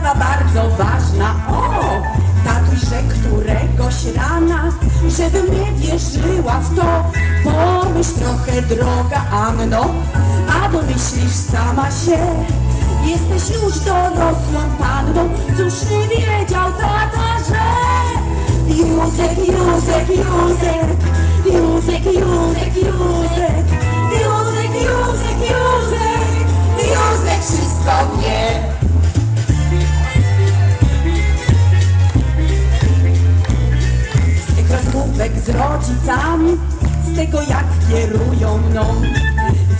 sprawa bardzo ważna. O, tatuś rzekł któregoś rana, żebym nie wierzyła w to. Pomyśl trochę, droga Anno, a domyślisz sama się. Jesteś już dorosłą panną, cóż nie wiedział tata, że Józek, Józek, Józek, rodzicami, z tego jak kierują mną,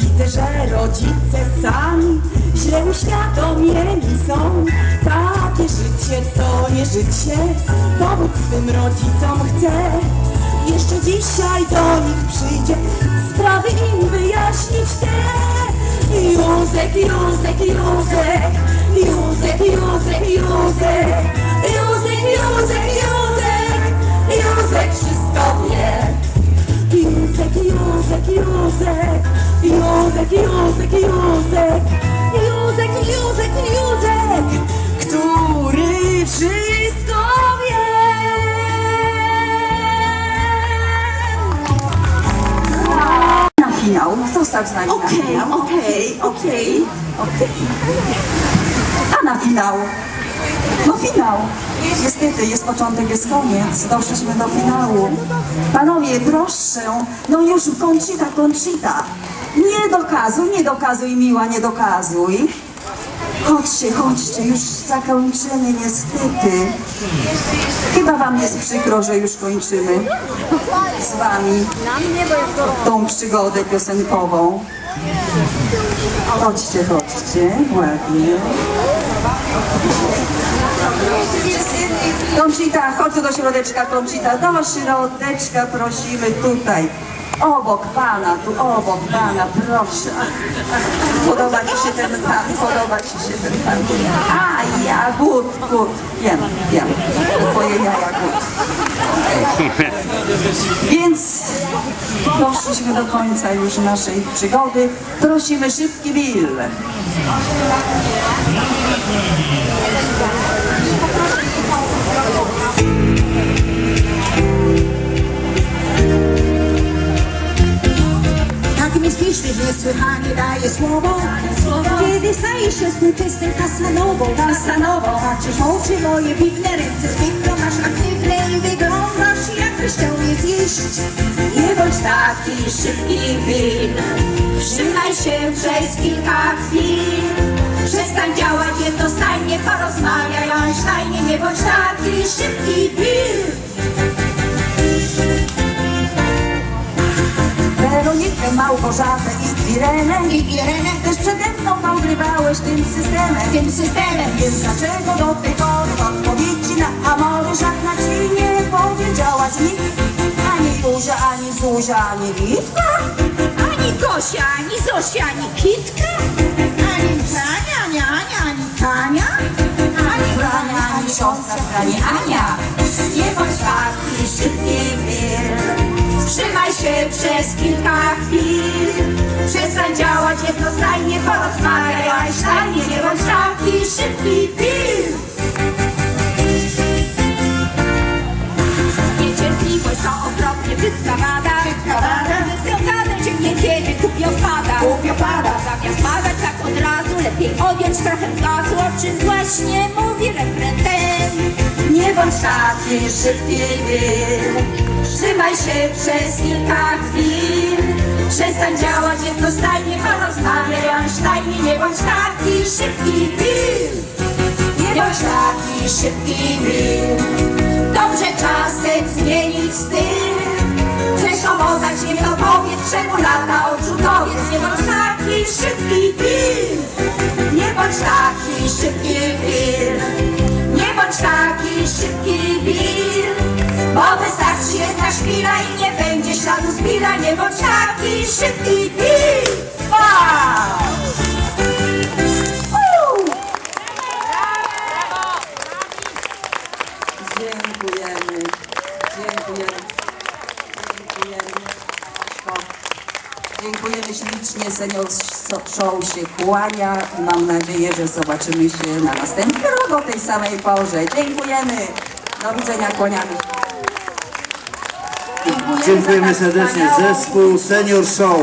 widzę, że rodzice sami źle uświadomieni są. Takie życie to nie życie, pomóc swym rodzicom chcę. Jeszcze dzisiaj do nich przyjdzie, sprawy im wyjaśnić te. Józek, Józek, Józek, Józek, Józek, Józek, Józek, Józek, Józek, Józek wszystko wie. Okej, okej, okej. okej. A na finał? No finał. Niestety, jest początek, jest koniec. Doszliśmy do finału. Panowie, proszę, no już kończyta, kończyta. Nie dokazuj, nie dokazuj, miła, nie dokazuj. Chodźcie, chodźcie, już zakończymy niestety. Chyba wam jest przykro, że już kończymy z wami tą przygodę piosenkową. Chodźcie, chodźcie, ładnie. Konchita, chodź do środeczka, Konchita, do środeczka prosimy tutaj. Obok pana, tu obok pana, proszę. Podoba ci się ten pan, podoba ci się ten pan. A ja, gut, gut, wiem, wiem, twoje jaja gut. Więc doszliśmy do końca już naszej przygody. Prosimy szybki Bill. Kiedy stajesz się smutystym kasanową Kasanową Patrzysz oczy moje piwne ręce Zbytko masz aktywne i wyglądasz jak kryształ nie zjeść Nie bądź taki szybki win. Trzymaj się przez kilka chwil. Przestań działać jednostajnie Porozmawiaj Einsteinie Nie bądź taki szybki win Weronikę, Małgorzatę i Irenę. I Irenę Też przede mną pogrywałeś tym systemem. tym systemem Więc dlaczego do tej pory odpowiedzi na amory żadna ci nie powiedziała z nich? Ani Józia, ani Zuzia, ani Witka? Ani Gosia, ani Zosia, ani Kitka, ani Frania, przez kilka chwil. Przestań działać jednostajnie, porozmawiaj Einsteinie. Nie bądź taki szybki wir. Niecierpliwość to okropnie brzydka wada. Brzydka wada. Związane cię niekiedy kupio wpada. Kupio pada. Zamiast padać tak od razu, lepiej odjąć trochę gazu, o czym właśnie mówi refren ten. Nie bądź taki szybki wir. Trzymaj się przez kilka chwil. Przestań działać jednostajnie, porozmawiaj Einsteinie. Nie bądź taki szybki wir. Nie bądź taki szybki wir. Dobrze czasem zmienić styl Przeszomować nie to powiedz Czemu lata odrzutowiec Nie bądź taki szybki pil Nie bądź taki szybki pil Nie bądź taki szybki pil Bo wystarczy jedna szpila I nie będzie śladu zbila Nie bądź taki szybki! Uh! Dziękujemy. Dziękujemy. Dziękujemy. Dziękujemy ślicznie, senior show się kłania. Mam nadzieję, że zobaczymy się na następny rok o tej samej porze. Dziękujemy. Do widzenia, kłaniamy. Dziękujemy, serdecznie. Zespół Senior Show.